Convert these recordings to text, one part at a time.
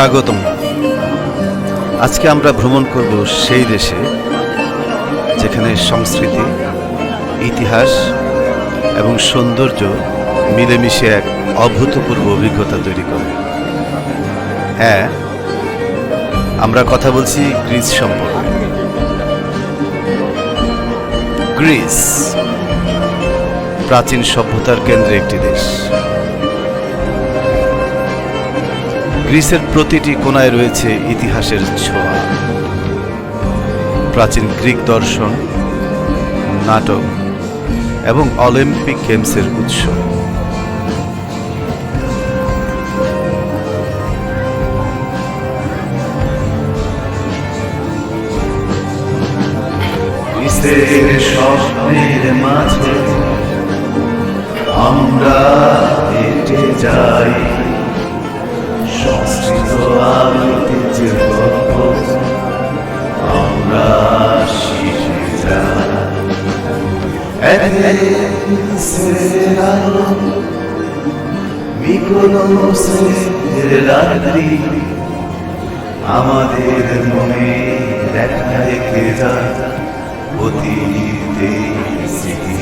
স্বাগতম। আজকে আমরা ভ্রমণ করব সেই দেশে, যেখানে সংস্কৃতি, ইতিহাস এবং সৌন্দর্য মিলেমিশে এক অভূতপূর্ব অভিজ্ঞতা তৈরি করে। হ্যাঁ আমরা কথা বলছি গ্রিস সম্পর্কে। গ্রিস, প্রাচীন সভ্যতার কেন্দ্রে একটি দেশ। গ্রিসের প্রতিটি কোনায় রয়েছে ইতিহাসের ছোঁয়া। প্রাচীন গ্রিক দর্শন, নাটক এবং অলিম্পিক গেমসের উৎস। আমরা হেঁটে যাই। আমাদের মনে দেখা রেখে যায় অতীতের স্মৃতি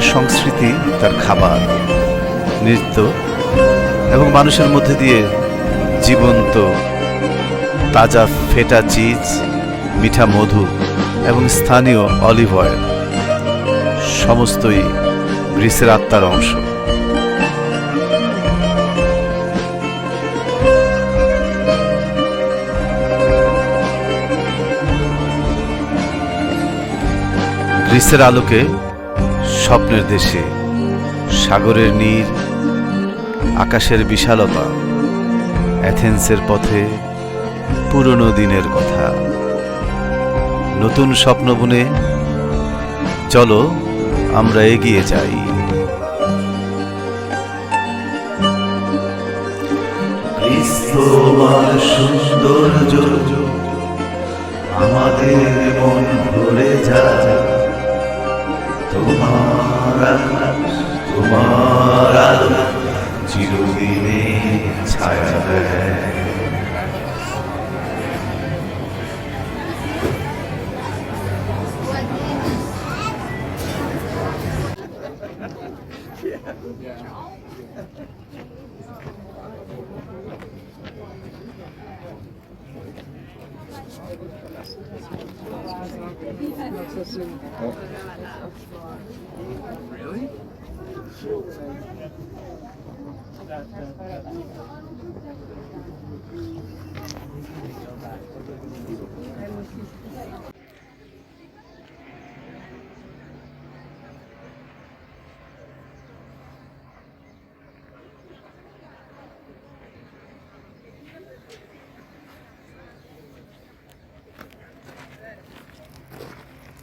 সংস্কৃতি তার খাবার, নৃত্য এবং মানুষের মধ্যে দিয়ে জীবন্ত তাজা ফেটা চিজ, মিঠা মধু এবং স্থানীয় অলিভ অয়েল, সমস্তই গ্রিসের আত্মার অংশ। গ্রিসের আলোকে স্বপ্নের দেশে, সাগরের নীর, আকাশের বিশালতা, অ্যাথেন্সের পথে পুরনো দিনের কথা। নতুন স্বপ্ন বুনে, চলো আমরা এগিয়ে যাই। সৌন্দর্য আমাদের মন ভরে আকাশ তোমার Really?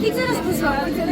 Ik ben er